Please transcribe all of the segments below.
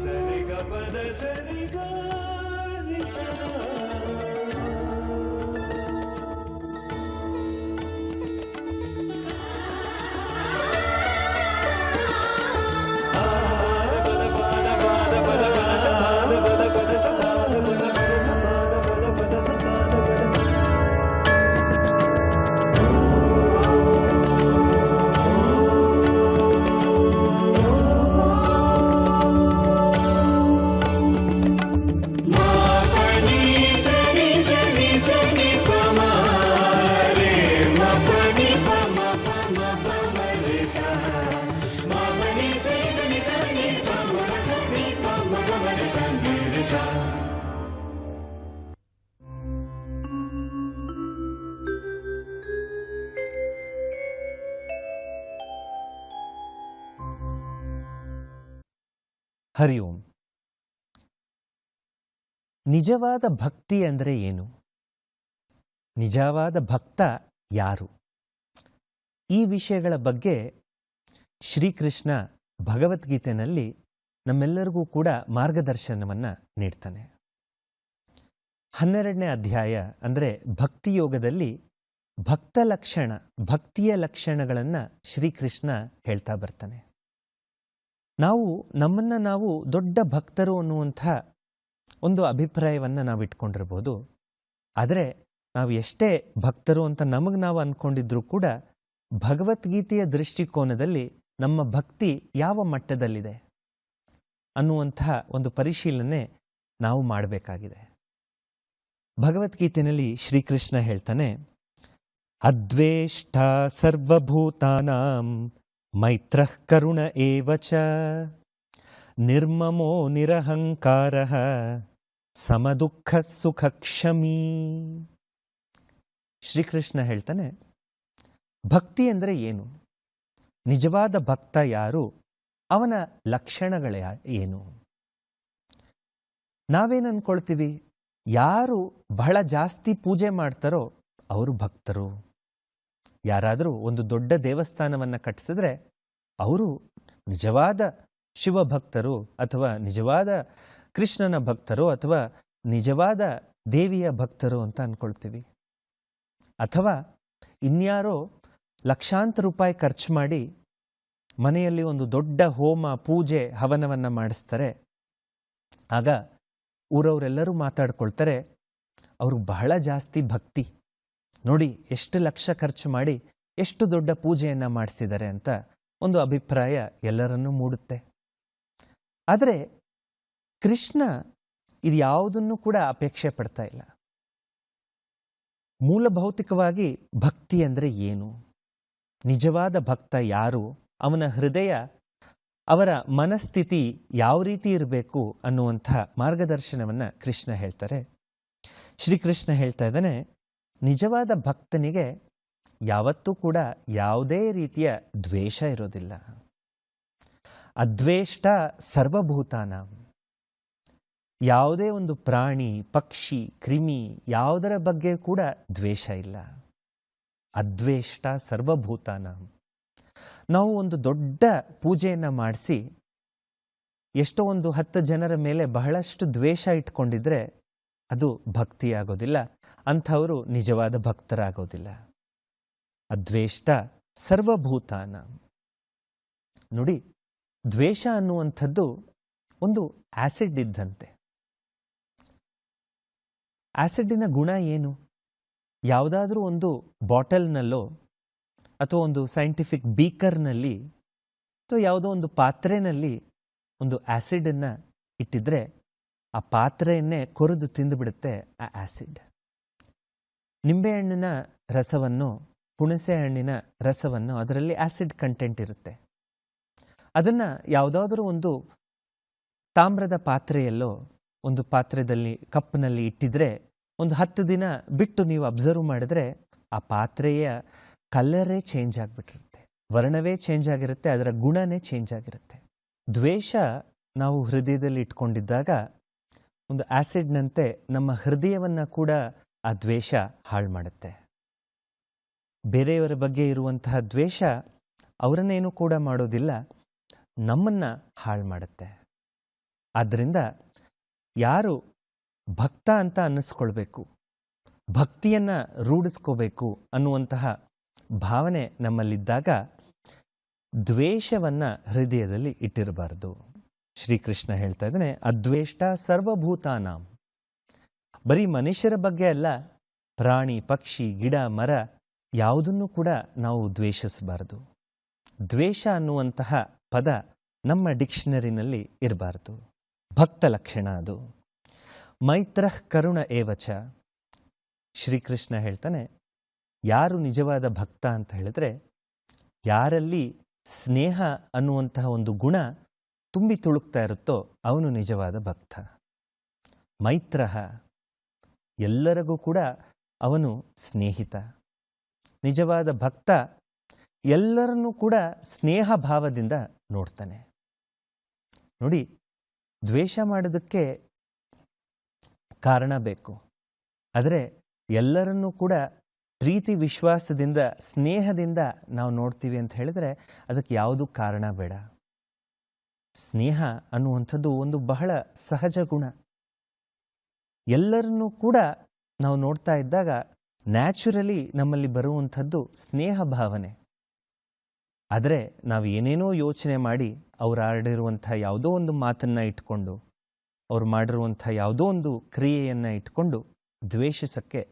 సరిగా పద సరిగా నిసా ಹರಿ ಓಂ. ನಿಜವಾದ ಭಕ್ತಿ ಅಂದರೆ ಏನು? ನಿಜವಾದ ಭಕ್ತ ಯಾರು? ಈ ವಿಷಯಗಳ ಬಗ್ಗೆ ಶ್ರೀಕೃಷ್ಣ ಭಗವದ್ಗೀತೆಯಲ್ಲಿ ನಮ್ಮೆಲ್ಲರಿಗೂ ಕೂಡ ಮಾರ್ಗದರ್ಶನವನ್ನು ನೀಡ್ತಾನೆ. ಹನ್ನೆರಡನೇ ಅಧ್ಯಾಯ ಅಂದರೆ ಭಕ್ತಿಯೋಗದಲ್ಲಿ ಭಕ್ತ ಲಕ್ಷಣ, ಭಕ್ತಿಯ ಲಕ್ಷಣಗಳನ್ನು ಶ್ರೀಕೃಷ್ಣ ಹೇಳ್ತಾ ಬರ್ತಾನೆ. ನಾವು, ನಮ್ಮನ್ನು ನಾವು ದೊಡ್ಡ ಭಕ್ತರು ಅನ್ನುವಂಥ ಒಂದು ಅಭಿಪ್ರಾಯವನ್ನು ನಾವು ಇಟ್ಕೊಂಡಿರ್ಬೋದು. ಆದರೆ ನಾವು ಎಷ್ಟೇ ಭಕ್ತರು ಅಂತ ನಮಗೆ ನಾವು ಅಂದ್ಕೊಂಡಿದ್ರೂ ಕೂಡ ಭಗವದ್ಗೀತೆಯ ದೃಷ್ಟಿಕೋನದಲ್ಲಿ ನಮ್ಮ ಭಕ್ತಿ ಯಾವ ಮಟ್ಟದಲ್ಲಿದೆ? ಅನ್ನುವಂತಹ ಒಂದು ಪರಿಶೀಲನೆ ನಾವು ಮಾಡಬೇಕಾಗಿದೆ. ಭಗವದ್ಗೀತೆಯಲ್ಲಿ ಶ್ರೀಕೃಷ್ಣ ಹೇಳ್ತಾನೆ ಅದ್ವೇಷ್ಟ ಸರ್ವಭೂತಾನಾಂ ಮೈತ್ರಃ ಕರುಣ ಏವಚ ನಿರ್ಮಮೋ ನಿರಹಂಕಾರ ಸಮದುಃಖ ಸುಖ ಕ್ಷಮೀ ಶ್ರೀಕೃಷ್ಣ ಹೇಳ್ತಾನೆ, ಭಕ್ತಿ ಅಂದರೆ ಏನು? ನಿಜವಾದ ಭಕ್ತ ಯಾರು? ಅವನ ಲಕ್ಷಣಗಳ ಏನು? ನಾವೇನು ಅನ್ಕೊಳ್ತೀವಿ? ಯಾರು ಬಹಳ ಜಾಸ್ತಿ ಪೂಜೆ ಮಾಡ್ತಾರೋ ಅವರು ಭಕ್ತರು. ಯಾರಾದರೂ ಒಂದು ದೊಡ್ಡ ದೇವಸ್ಥಾನವನ್ನು ಕಟ್ಟಿಸಿದ್ರೆ ಅವರು ನಿಜವಾದ ಶಿವಭಕ್ತರು ಅಥವಾ ನಿಜವಾದ ಕೃಷ್ಣನ ಭಕ್ತರು ಅಥವಾ ನಿಜವಾದ ದೇವಿಯ ಭಕ್ತರು ಅಂತ ಅನ್ಕೊಳ್ತೀವಿ. ಅಥವಾ ಇನ್ಯಾರೋ ಲಕ್ಷಾಂತರ ರೂಪಾಯಿ ಖರ್ಚು ಮಾಡಿ ಮನೆಯಲ್ಲಿ ಒಂದು ದೊಡ್ಡ ಹೋಮ, ಪೂಜೆ, ಹವನವನ್ನು ಮಾಡಿಸ್ತಾರೆ. ಆಗ ಊರವರೆಲ್ಲರೂ ಮಾತಾಡ್ಕೊಳ್ತಾರೆ ಅವ್ರಿಗೆ ಬಹಳ ಜಾಸ್ತಿ ಭಕ್ತಿ. ನೋಡಿ, ಎಷ್ಟು ಲಕ್ಷ ಖರ್ಚು ಮಾಡಿ ಎಷ್ಟು ದೊಡ್ಡ ಪೂಜೆಯನ್ನು ಮಾಡಿಸಿದ್ದಾರೆ ಅಂತ ಒಂದು ಅಭಿಪ್ರಾಯ ಎಲ್ಲರನ್ನೂ ಮೂಡುತ್ತೆ. ಆದರೆ ಕೃಷ್ಣ ಇದು ಯಾವುದನ್ನು ಕೂಡ ಅಪೇಕ್ಷೆ ಪಡ್ತಾ ಇಲ್ಲ. ಮೂಲಭೌತಿಕವಾಗಿ ಭಕ್ತಿ ಅಂದರೆ ಏನು? ನಿಜವಾದ ಭಕ್ತ ಯಾರು? ಅವನ ಹೃದಯ ಅವರ ಮನಸ್ಥಿತಿ ಯಾವ ರೀತಿ ಇರಬೇಕು ಅನ್ನುವಂಥ ಮಾರ್ಗದರ್ಶನವನ್ನು ಕೃಷ್ಣ ಹೇಳ್ತಾರೆ. ಶ್ರೀಕೃಷ್ಣ ಹೇಳ್ತಾ ಇದ್ದಾನೆ, ನಿಜವಾದ ಭಕ್ತನಿಗೆ ಯಾವತ್ತೂ ಕೂಡ ಯಾವುದೇ ರೀತಿಯ ದ್ವೇಷ ಇರೋದಿಲ್ಲ. ಅದ್ವೇಷ್ಟ ಸರ್ವಭೂತಾನ. ಯಾವುದೇ ಒಂದು ಪ್ರಾಣಿ, ಪಕ್ಷಿ, ಕ್ರಿಮಿ ಯಾವುದರ ಬಗ್ಗೆ ಕೂಡ ದ್ವೇಷ ಇಲ್ಲ. ಅದ್ವೇಷ್ಟ ಸರ್ವಭೂತಾನ. ನಾವು ಒಂದು ದೊಡ್ಡ ಪೂಜೆಯನ್ನು ಮಾಡಿಸಿ ಎಷ್ಟೋ ಒಂದು ಹತ್ತು ಜನರ ಮೇಲೆ ಬಹಳಷ್ಟು ದ್ವೇಷ ಇಟ್ಕೊಂಡಿದ್ರೆ ಅದು ಭಕ್ತಿ ಆಗೋದಿಲ್ಲ ಅಂಥವರು ನಿಜವಾದ ಭಕ್ತರಾಗೋದಿಲ್ಲ. ಅದ್ವೇಷ್ಟ ಸರ್ವಭೂತಾನ. ನೋಡಿ, ದ್ವೇಷ ಅನ್ನುವಂಥದ್ದು ಒಂದು ಆಸಿಡ್ ಇದ್ದಂತೆ. ಆಸಿಡಿನ ಗುಣ ಏನು? ಯಾವುದಾದ್ರೂ ಒಂದು ಬಾಟಲ್ನಲ್ಲೋ ಅಥವಾ ಒಂದು ಸೈಂಟಿಫಿಕ್ ಬೀಕರ್ನಲ್ಲಿ ಅಥವಾ ಯಾವುದೋ ಒಂದು ಪಾತ್ರೆನಲ್ಲಿ ಒಂದು ಆ್ಯಸಿಡನ್ನು ಇಟ್ಟಿದ್ರೆ ಆ ಪಾತ್ರೆಯನ್ನೇ ಕೊರೆದು ತಿಂದುಬಿಡುತ್ತೆ ಆ ಆ್ಯಸಿಡ್ ನಿಂಬೆಹಣ್ಣಿನ ರಸವನ್ನು ಹುಣಸೆ ಹಣ್ಣಿನ ರಸವನ್ನು ಅದರಲ್ಲಿ ಆ್ಯಸಿಡ್ ಕಂಟೆಂಟ್ ಇರುತ್ತೆ. ಅದನ್ನು ಯಾವುದಾದ್ರೂ ಒಂದು ತಾಮ್ರದ ಪಾತ್ರೆಯಲ್ಲೋ, ಒಂದು ಪಾತ್ರೆಯಲ್ಲಿ ಕಪ್ನಲ್ಲಿ ಇಟ್ಟಿದ್ರೆ ಒಂದು ಹತ್ತು ದಿನ ಬಿಟ್ಟು ನೀವು ಅಬ್ಸರ್ವ್ ಮಾಡಿದ್ರೆ ಆ ಪಾತ್ರೆಯ ಕಲರೇ ಚೇಂಜ್ ಆಗಿಬಿಟ್ಟಿರುತ್ತೆ. ವರ್ಣವೇ ಚೇಂಜ್ ಆಗಿರುತ್ತೆ, ಅದರ ಗುಣನೇ ಚೇಂಜ್ ಆಗಿರುತ್ತೆ. ದ್ವೇಷ ನಾವು ಹೃದಯದಲ್ಲಿ ಇಟ್ಕೊಂಡಿದ್ದಾಗ ಒಂದು ಆಸಿಡ್ನಂತೆ ನಮ್ಮ ಹೃದಯವನ್ನು ಕೂಡ ಆ ದ್ವೇಷ ಹಾಳು ಮಾಡುತ್ತೆ. ಬೇರೆಯವರ ಬಗ್ಗೆ ಇರುವಂತಹ ದ್ವೇಷ ಅವರನ್ನೇನು ಕೂಡ ಮಾಡೋದಿಲ್ಲ, ನಮ್ಮನ್ನು ಹಾಳು ಮಾಡುತ್ತೆ. ಆದ್ದರಿಂದ ಯಾರು ಭಕ್ತ ಅಂತ ಅನ್ನಿಸ್ಕೊಳ್ಬೇಕು, ಭಕ್ತಿಯನ್ನು ರೂಢಿಸ್ಕೋಬೇಕು ಅನ್ನುವಂತಹ ಭಾವನೆ ನಮ್ಮಲ್ಲಿದ್ದಾಗ ದ್ವೇಷವನ್ನು ಹೃದಯದಲ್ಲಿ ಇಟ್ಟಿರಬಾರ್ದು. ಶ್ರೀಕೃಷ್ಣ ಹೇಳ್ತಾ ಇದ್ದಾನೆ, ಅದ್ವೇಷ್ಟ ಸರ್ವಭೂತಾನಾಂ. ಬರೀ ಮನುಷ್ಯರ ಬಗ್ಗೆ ಅಲ್ಲ, ಪ್ರಾಣಿ, ಪಕ್ಷಿ, ಗಿಡ, ಮರ, ಯಾವುದನ್ನು ಕೂಡ ನಾವು ದ್ವೇಷಿಸಬಾರದು. ದ್ವೇಷ ಅನ್ನುವಂತಹ ಪದ ನಮ್ಮ ಡಿಕ್ಷನರಿನಲ್ಲಿ ಇರಬಾರ್ದು. ಭಕ್ತ ಲಕ್ಷಣ ಅದು. ಮೈತ್ರ ಕರುಣ ಏವಚ. ಶ್ರೀಕೃಷ್ಣ ಹೇಳ್ತಾನೆ ಯಾರು ನಿಜವಾದ ಭಕ್ತ ಅಂತ ಹೇಳಿದ್ರೆ ಯಾರಲ್ಲಿ ಸ್ನೇಹ ಅನ್ನುವಂತಹ ಒಂದು ಗುಣ ತುಂಬಿ ತುಳುಕ್ತಾ ಇರುತ್ತೋ ಅವನು ನಿಜವಾದ ಭಕ್ತ. ಮೈತ್ರ ಎಲ್ಲರಿಗೂ ಕೂಡ ಅವನು ಸ್ನೇಹಿತ. ನಿಜವಾದ ಭಕ್ತ ಎಲ್ಲರನ್ನೂ ಕೂಡ ಸ್ನೇಹ ಭಾವದಿಂದ ನೋಡ್ತಾನೆ. ನೋಡಿ, ದ್ವೇಷ ಮಾಡೋದಕ್ಕೆ ಕಾರಣ ಬೇಕು. ಆದರೆ ಎಲ್ಲರನ್ನೂ ಕೂಡ ಪ್ರೀತಿ, ವಿಶ್ವಾಸದಿಂದ, ಸ್ನೇಹದಿಂದ ನಾವು ನೋಡ್ತೀವಿ ಅಂತ ಹೇಳಿದ್ರೆ ಅದಕ್ಕೆ ಯಾವುದು ಕಾರಣ ಬೇಡ. ಸ್ನೇಹ ಅನ್ನುವಂಥದ್ದು ಒಂದು ಬಹಳ ಸಹಜ ಗುಣ. ಎಲ್ಲರನ್ನೂ ಕೂಡ ನಾವು ನೋಡ್ತಾ ಇದ್ದಾಗ ನ್ಯಾಚುರಲಿ ನಮ್ಮಲ್ಲಿ ಬರುವಂಥದ್ದು ಸ್ನೇಹ ಭಾವನೆ. ಆದರೆ ನಾವು ಏನೇನೋ ಯೋಚನೆ ಮಾಡಿ ಅವ್ರು ಆಡಿರುವಂಥ ಯಾವುದೋ ಒಂದು ಮಾತನ್ನು ಇಟ್ಕೊಂಡು, ಅವ್ರು ಮಾಡಿರುವಂಥ ಯಾವುದೋ ಒಂದು ಕ್ರಿಯೆಯನ್ನು ಇಟ್ಕೊಂಡು ದ್ವೇಷಿಸಕ್ಕೆ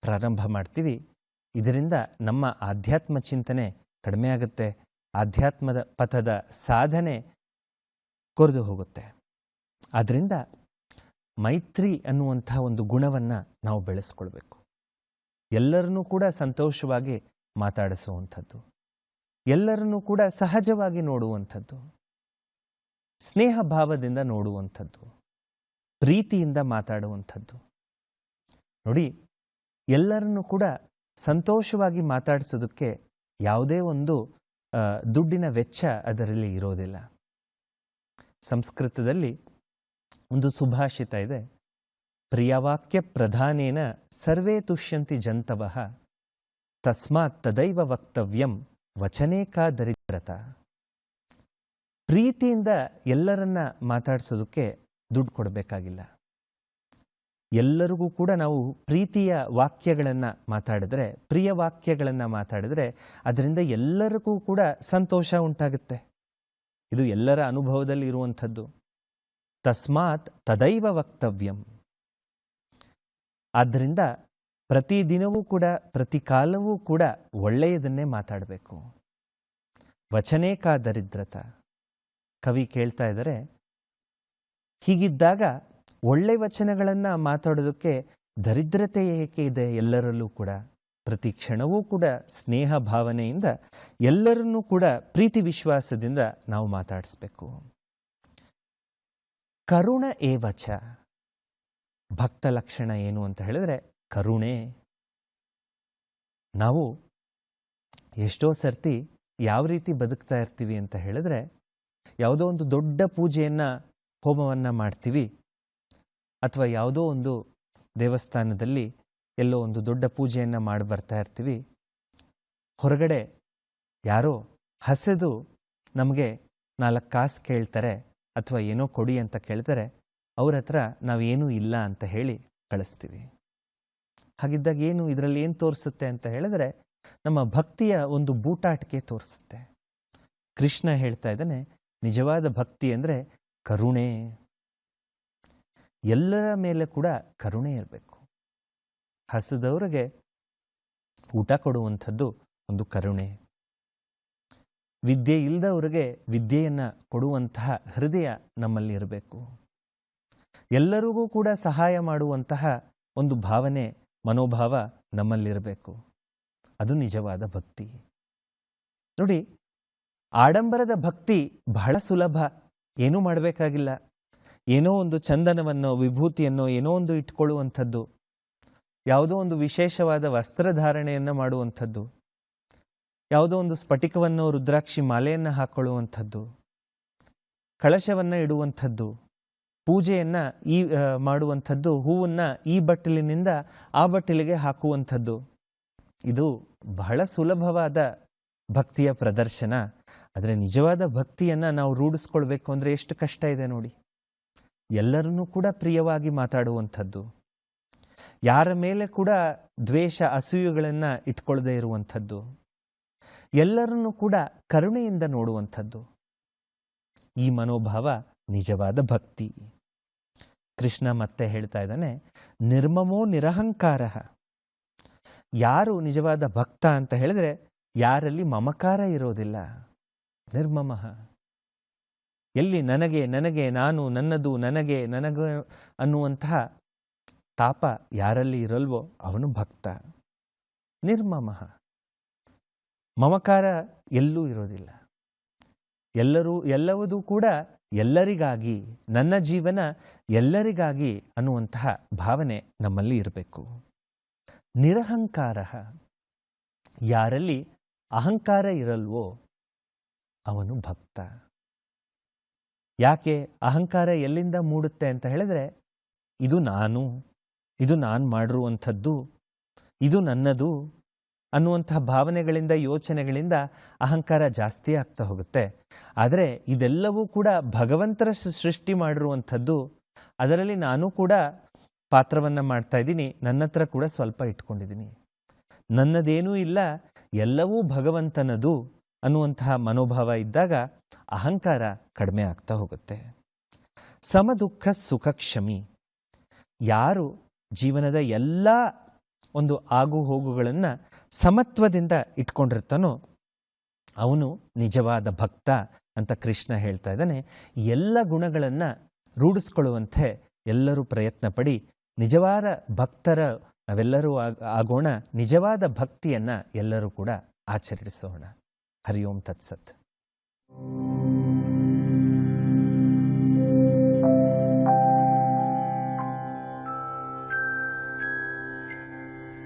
ಪ್ರಾರಂಭ ಮಾಡ್ತೀವಿ. ಇದರಿಂದ ನಮ್ಮ ಆಧ್ಯಾತ್ಮ ಚಿಂತನೆ ಕಡಿಮೆ ಆಗುತ್ತೆ. ಆಧ್ಯಾತ್ಮದ ಪಥದ ಸಾಧನೆ ಕೊರೆದು ಹೋಗುತ್ತೆ. ಆದ್ದರಿಂದ ಮೈತ್ರಿ ಅನ್ನುವಂಥ ಒಂದು ಗುಣವನ್ನು ನಾವು ಬೆಳೆಸ್ಕೊಳ್ಬೇಕು. ಎಲ್ಲರನ್ನೂ ಕೂಡ ಸಂತೋಷವಾಗಿ ಮಾತಾಡಿಸುವಂಥದ್ದು. ಎಲ್ಲರನ್ನೂ ಕೂಡ ಸಹಜವಾಗಿ ನೋಡುವಂಥದ್ದು. ಸ್ನೇಹ ಭಾವದಿಂದ ನೋಡುವಂಥದ್ದು. ಪ್ರೀತಿಯಿಂದ ಮಾತಾಡುವಂಥದ್ದು. ನೋಡಿ, ಎಲ್ಲರನ್ನೂ ಕೂಡ ಸಂತೋಷವಾಗಿ ಮಾತಾಡಿಸೋದಕ್ಕೆ ಯಾವುದೇ ಒಂದು ದುಡ್ಡಿನ ವೆಚ್ಚ ಅದರಲ್ಲಿ ಇರೋದಿಲ್ಲ. ಸಂಸ್ಕೃತದಲ್ಲಿ ಒಂದು ಸುಭಾಷಿತ ಇದೆ. ಪ್ರಿಯವಾಕ್ಯ ಪ್ರಧಾನೇನ ಸರ್ವೇ ತುಷ್ಯಂತಿ ಜಂತವಃ, ತಸ್ಮಾತ್ ತದೈವ ವಕ್ತವ್ಯಂ ವಚನೇಕಾ ದರಿದ್ರತ. ಪ್ರೀತಿಯಿಂದ ಎಲ್ಲರನ್ನ ಮಾತಾಡಿಸೋದಕ್ಕೆ ದುಡ್ಡು ಕೊಡಬೇಕಾಗಿಲ್ಲ. ಎಲ್ಲರಿಗೂ ಕೂಡ ನಾವು ಪ್ರೀತಿಯ ವಾಕ್ಯಗಳನ್ನು ಮಾತಾಡಿದ್ರೆ, ಪ್ರಿಯ ವಾಕ್ಯಗಳನ್ನು ಮಾತಾಡಿದ್ರೆ ಅದರಿಂದ ಎಲ್ಲರಿಗೂ ಕೂಡ ಸಂತೋಷ ಉಂಟಾಗುತ್ತೆ. ಇದು ಎಲ್ಲರ ಅನುಭವದಲ್ಲಿ ಇರುವಂಥದ್ದು. ತಸ್ಮಾತ್ ತದೈವ ವಕ್ತವ್ಯಂ. ಆದ್ದರಿಂದ ಪ್ರತಿದಿನವೂ ಕೂಡ, ಪ್ರತಿ ಕಾಲವೂ ಕೂಡ ಒಳ್ಳೆಯದನ್ನೇ ಮಾತಾಡಬೇಕು. ವಚನೇಕ ದರಿದ್ರತ. ಕವಿ ಕೇಳ್ತಾ ಇದ್ದಾರೆ, ಹೀಗಿದ್ದಾಗ ಒಳ್ಳೆ ವಚನಗಳನ್ನು ಮಾತಾಡೋದಕ್ಕೆ ದರಿದ್ರತೆ ಏಕೆ ಇದೆ ಎಲ್ಲರಲ್ಲೂ ಕೂಡ? ಪ್ರತಿ ಕ್ಷಣವೂ ಕೂಡ ಸ್ನೇಹ ಭಾವನೆಯಿಂದ ಎಲ್ಲರನ್ನೂ ಕೂಡ ಪ್ರೀತಿ ವಿಶ್ವಾಸದಿಂದ ನಾವು ಮಾತಾಡಿಸ್ಬೇಕು. ಕರುಣ ಏವಚ ಭಕ್ತ ಲಕ್ಷಣ ಏನು ಅಂತ ಹೇಳಿದ್ರೆ ಕರುಣೆ. ನಾವು ಎಷ್ಟೋ ಸರ್ತಿ ಯಾವ ರೀತಿ ಬದುಕ್ತಾ ಇರ್ತೀವಿ ಅಂತ ಹೇಳಿದ್ರೆ ಯಾವುದೋ ಒಂದು ದೊಡ್ಡ ಪೂಜೆಯನ್ನು ಹೋಮವನ್ನು ಮಾಡ್ತೀವಿ. ಅಥವಾ ಯಾವುದೋ ಒಂದು ದೇವಸ್ಥಾನದಲ್ಲಿ ಎಲ್ಲೋ ಒಂದು ದೊಡ್ಡ ಪೂಜೆಯನ್ನು ಮಾಡಿ ಬರ್ತಾ ಇರ್ತೀವಿ. ಹೊರಗಡೆ ಯಾರೋ ಹಸೆದು ನಮಗೆ ನಾಲ್ಕು ಕಾಸು ಕೇಳ್ತಾರೆ ಅಥವಾ ಏನೋ ಕೊಡಿ ಅಂತ ಕೇಳ್ತಾರೆ, ಅವ್ರ ಹತ್ರ ನಾವೇನೂ ಇಲ್ಲ ಅಂತ ಹೇಳಿ ಕಳಿಸ್ತೀವಿ. ಹಾಗಿದ್ದಾಗ ಏನು ಇದರಲ್ಲಿ ಏನು ತೋರಿಸುತ್ತೆ ಅಂತ ಹೇಳಿದ್ರೆ, ನಮ್ಮ ಭಕ್ತಿಯ ಒಂದು ಬೂಟಾಟಿಕೆ ತೋರಿಸುತ್ತೆ. ಕೃಷ್ಣ ಹೇಳ್ತಾ ಇದ್ದಾನೆ, ನಿಜವಾದ ಭಕ್ತಿ ಅಂದರೆ ಕರುಣೆ. ಎಲ್ಲರ ಮೇಲೆ ಕೂಡ ಕರುಣೆ ಇರಬೇಕು. ಹಸಿದವರಿಗೆ ಊಟ ಕೊಡುವಂಥದ್ದು ಒಂದು ಕರುಣೆ. ವಿದ್ಯೆ ಇಲ್ಲದವರಿಗೆ ವಿದ್ಯೆಯನ್ನು ಕೊಡುವಂತಹ ಹೃದಯ ನಮ್ಮಲ್ಲಿ ಇರಬೇಕು. ಎಲ್ಲರಿಗೂ ಕೂಡ ಸಹಾಯ ಮಾಡುವಂತಹ ಒಂದು ಭಾವನೆ, ಮನೋಭಾವ ನಮ್ಮಲ್ಲಿರಬೇಕು. ಅದು ನಿಜವಾದ ಭಕ್ತಿ. ನೋಡಿ, ಆಡಂಬರದ ಭಕ್ತಿ ಬಹಳ ಸುಲಭ. ಏನೂ ಮಾಡಬೇಕಾಗಿಲ್ಲ. ಏನೋ ಒಂದು ಚಂದನವನ್ನು, ವಿಭೂತಿಯನ್ನು ಏನೋ ಒಂದು ಇಟ್ಕೊಳ್ಳುವಂಥದ್ದು, ಯಾವುದೋ ಒಂದು ವಿಶೇಷವಾದ ವಸ್ತ್ರಧಾರಣೆಯನ್ನು ಮಾಡುವಂಥದ್ದು, ಯಾವುದೋ ಒಂದು ಸ್ಫಟಿಕವನ್ನು, ರುದ್ರಾಕ್ಷಿ ಮಾಲೆಯನ್ನು ಹಾಕ್ಕೊಳ್ಳುವಂಥದ್ದು ಕಳಶವನ್ನು ಇಡುವಂಥದ್ದು, ಪೂಜೆಯನ್ನು ಈ ಮಾಡುವಂಥದ್ದು, ಹೂವನ್ನು ಈ ಬಟ್ಟಲಿನಿಂದ ಆ ಬಟ್ಟಲಿಗೆ ಹಾಕುವಂಥದ್ದು. ಇದು ಬಹಳ ಸುಲಭವಾದ ಭಕ್ತಿಯ ಪ್ರದರ್ಶನ. ಆದರೆ ನಿಜವಾದ ಭಕ್ತಿಯನ್ನು ನಾವು ರೂಢಿಸ್ಕೊಳ್ಬೇಕು ಅಂದರೆ ಎಷ್ಟು ಕಷ್ಟ ಇದೆ ನೋಡಿ. ಎಲ್ಲರನ್ನೂ ಕೂಡ ಪ್ರಿಯವಾಗಿ ಮಾತಾಡುವಂಥದ್ದು. ಯಾರ ಮೇಲೆ ಕೂಡ ದ್ವೇಷ, ಅಸೂಯುಗಳನ್ನು ಇಟ್ಕೊಳ್ಳದೇ ಇರುವಂಥದ್ದು. ಎಲ್ಲರನ್ನೂ ಕೂಡ ಕರುಣೆಯಿಂದ ನೋಡುವಂಥದ್ದು. ಈ ಮನೋಭಾವ ನಿಜವಾದ ಭಕ್ತಿ. ಕೃಷ್ಣ ಮತ್ತೆ ಹೇಳ್ತಾ ಇದ್ದಾನೆ, ನಿರ್ಮಮೋ ನಿರಹಂಕಾರ. ಯಾರು ನಿಜವಾದ ಭಕ್ತ ಅಂತ ಹೇಳಿದ್ರೆ ಯಾರಲ್ಲಿ ಮಮಕಾರ ಇರೋದಿಲ್ಲ. ನಿರ್ಮಮ. ಎಲ್ಲಿ ನನಗೆ ನನಗೆ, ನಾನು, ನನ್ನದು, ನನಗೆ ನನಗೆ ಅನ್ನುವಂತಹ ತಾಪ ಯಾರಲ್ಲಿ ಇರಲ್ವೋ ಅವನು ಭಕ್ತ. ನಿರ್ಮಮ. ಮಮಕಾರ ಎಲ್ಲೂ ಇರೋದಿಲ್ಲ. ಎಲ್ಲರೂ ಎಲ್ಲವೂ ಕೂಡ ಎಲ್ಲರಿಗಾಗಿ, ನನ್ನ ಜೀವನ ಎಲ್ಲರಿಗಾಗಿ ಅನ್ನುವಂತಹ ಭಾವನೆ ನಮ್ಮಲ್ಲಿ ಇರಬೇಕು. ನಿರಹಂಕಾರ. ಯಾರಲ್ಲಿ ಅಹಂಕಾರ ಇರಲ್ವೋ ಅವನು ಭಕ್ತ. ಯಾಕೆ ಅಹಂಕಾರ ಎಲ್ಲಿಂದ ಮೂಡುತ್ತೆ ಅಂತ ಹೇಳಿದ್ರೆ, ಇದು ನಾನು ಇದು ನಾನು ಮಾಡಿರುವಂಥದ್ದು, ಇದು ನನ್ನದು ಅನ್ನುವಂತಹ ಭಾವನೆಗಳಿಂದ, ಯೋಚನೆಗಳಿಂದ ಅಹಂಕಾರ ಜಾಸ್ತಿ ಆಗ್ತಾ ಹೋಗುತ್ತೆ. ಆದರೆ ಇದೆಲ್ಲವೂ ಕೂಡ ಭಗವಂತರ ಸೃಷ್ಟಿ ಮಾಡಿರುವಂಥದ್ದು, ಅದರಲ್ಲಿ ನಾನು ಕೂಡ ಪಾತ್ರವನ್ನು ಮಾಡ್ತಾ ಇದ್ದೀನಿ ನನ್ನ ಹತ್ರ ಕೂಡ ಸ್ವಲ್ಪ ಇಟ್ಕೊಂಡಿದ್ದೀನಿ. ನನ್ನದೇನೂ ಇಲ್ಲ, ಎಲ್ಲವೂ ಭಗವಂತನದು. ಅನ್ನುವಂತಹ ಮನೋಭಾವ ಇದ್ದಾಗ ಅಹಂಕಾರ ಕಡಿಮೆ ಆಗ್ತಾ ಹೋಗುತ್ತೆ. ಸಮದುಃಖ ಸುಖ ಕ್ಷಮಿ ಯಾರು ಜೀವನದ ಎಲ್ಲ ಒಂದು ಆಗು ಹೋಗುಗಳನ್ನು ಸಮತ್ವದಿಂದ ಇಟ್ಕೊಂಡಿರ್ತಾನೋ ಅವನು ನಿಜವಾದ ಭಕ್ತ ಅಂತ ಕೃಷ್ಣ ಹೇಳ್ತಾ ಇದ್ದಾನೆ. ಎಲ್ಲ ಗುಣಗಳನ್ನು ರೂಢಿಸ್ಕೊಳ್ಳುವಂತೆ ಎಲ್ಲರೂ ಪ್ರಯತ್ನ ಪಡಿ. ನಿಜವಾದ ಭಕ್ತರ ನಾವೆಲ್ಲರೂ ಆಗ್- ಆಗೋಣ. ನಿಜವಾದ ಭಕ್ತಿಯನ್ನು ಎಲ್ಲರೂ ಕೂಡ ಆಚರಿಸೋಣ. ಹರಿ ಓಂ ತತ್ಸತ್